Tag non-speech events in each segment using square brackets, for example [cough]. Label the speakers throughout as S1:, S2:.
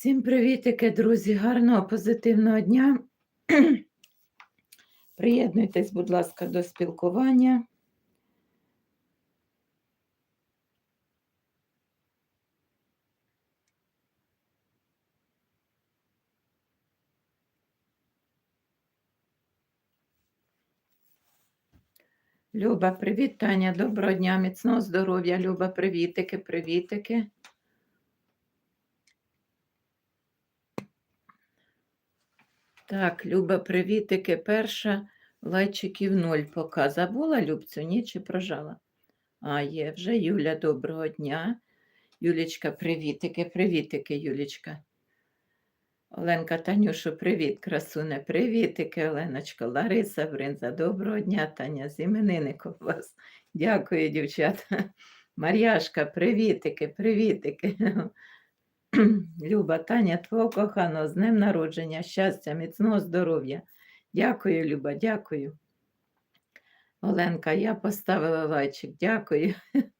S1: Всім привітики, друзі! Гарного позитивного дня. [clears throat] Приєднуйтесь, будь ласка, до спілкування. Люба, привіт, Таня. Доброго дня, міцного здоров'я, Люба, привітики, привітики. Так, Люба, привітики. Перша лайчиків ноль пока. Забула Любцю, ні, чи прожала? А, є вже Юля, доброго дня. Юлічка, привітики, привітики, Юлічка. Оленка Танюшу, привіт, красуне, привітики, Оленочко, Лариса Бринза, доброго дня, Таня, з іменинником вас. Дякую, дівчата. Мар'яшка, привітики, привітики. [clears throat] Люба, Таня, твого коханого, з днем народження, щастя, міцного здоров'я. Дякую, Люба, дякую. Оленка, я поставила лайчик, дякую. [laughs]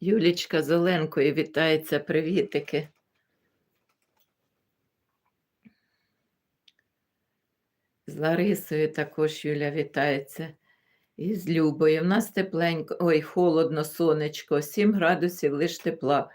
S1: Юлічка з Оленкою вітається, привітики. Ларисою також Юля вітається. І з Любою. В нас тепленько, ой, холодно, сонечко, 7 градусів лиш тепла.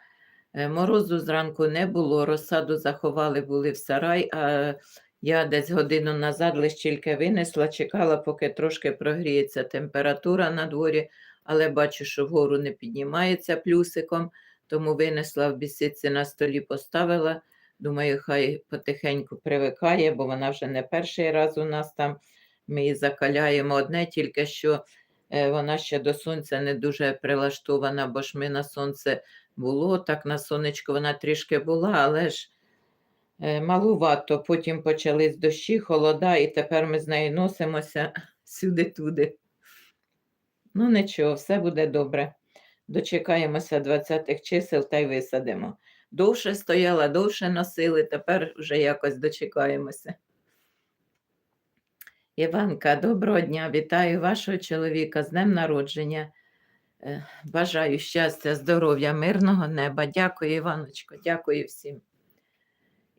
S1: Е, Морозу зранку не було, розсаду заховали, були в сарай, а я десь годину назад лише тільки винесла, чекала, поки трошки прогріється температура на дворі, але бачу, що вгору не піднімається плюсиком, тому винесла в бісиці на столі, поставила. Думаю, хай потихеньку привикає, бо вона вже не перший раз у нас там. Ми її закаляємо одне, тільки що е, вона ще до сонця не дуже прилаштована, бо ж ми на сонце було, так на сонечко вона трішки була, але ж е, малувато. Потім почались дощі, холода, і тепер ми з нею носимося [laughs] сюди-туди. Ну, нічого, все буде добре. Дочекаємося 20-х чисел та й висадимо. Довше стояла, довше носили, тепер вже якось дочекаємося. Іванка, доброго дня, вітаю вашого чоловіка з днем народження. Е, Бажаю щастя, здоров'я, мирного неба. Дякую, Іваночко, дякую всім.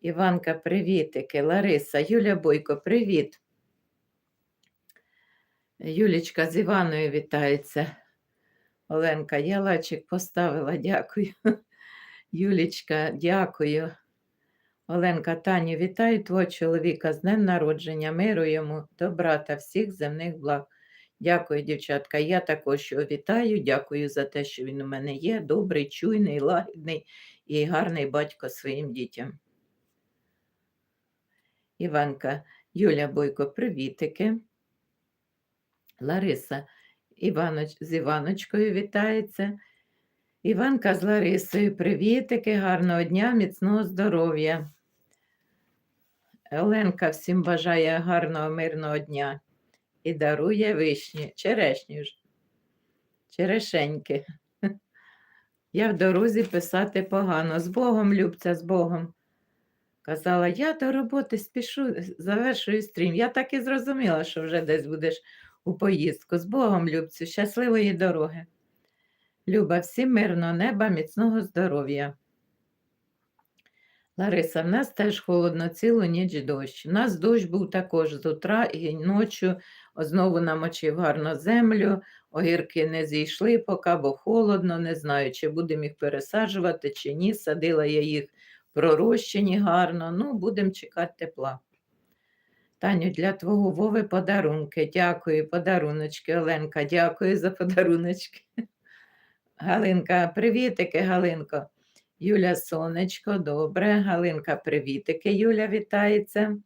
S1: Іванка, привітики. Лариса, Юля Бойко, привіт. Юлічка з Іваною вітається. Оленка, я лачик поставила, дякую. Юлічка, дякую. Оленка, Таню, вітаю твого чоловіка з днем народження, миру йому, добра та всіх земних благ. Дякую, дівчатка. Я також його вітаю. Дякую за те, що він у мене є. Добрий, чуйний, лагідний і гарний батько своїм дітям. Іванка, Юля Бойко, привітики. Лариса Іваноч, з Іваночкою вітається. Іванка з Ларисою, привітики, гарного дня, міцного здоров'я. Оленка всім бажає гарного, мирного дня і дарує вишні, черешню ж, черешеньки. [laughs] Я в дорозі писати погано. З Богом, Любця, з Богом. Казала, я до роботи спішу, завершую стрім. Я так і зрозуміла, що вже десь будеш у поїздку. З Богом, Любцю, щасливої дороги. Люба, всім мирного неба, міцного здоров'я. Лариса, в нас теж холодно цілу ніч дощ. У нас дощ був також з утра і ночі. Знову намочив гарно землю, огірки не зійшли поки, бо холодно, не знаю, чи будемо їх пересаджувати, чи ні. Садила я їх пророщені гарно. Ну, будемо чекати тепла. Таню, для твого Вови подарунки. Дякую, подаруночки, Оленка, дякую за подаруночки. Галинка, привітики, Галинко. Юля Сонечко, добре. Галинка, привітики, Юля вітається.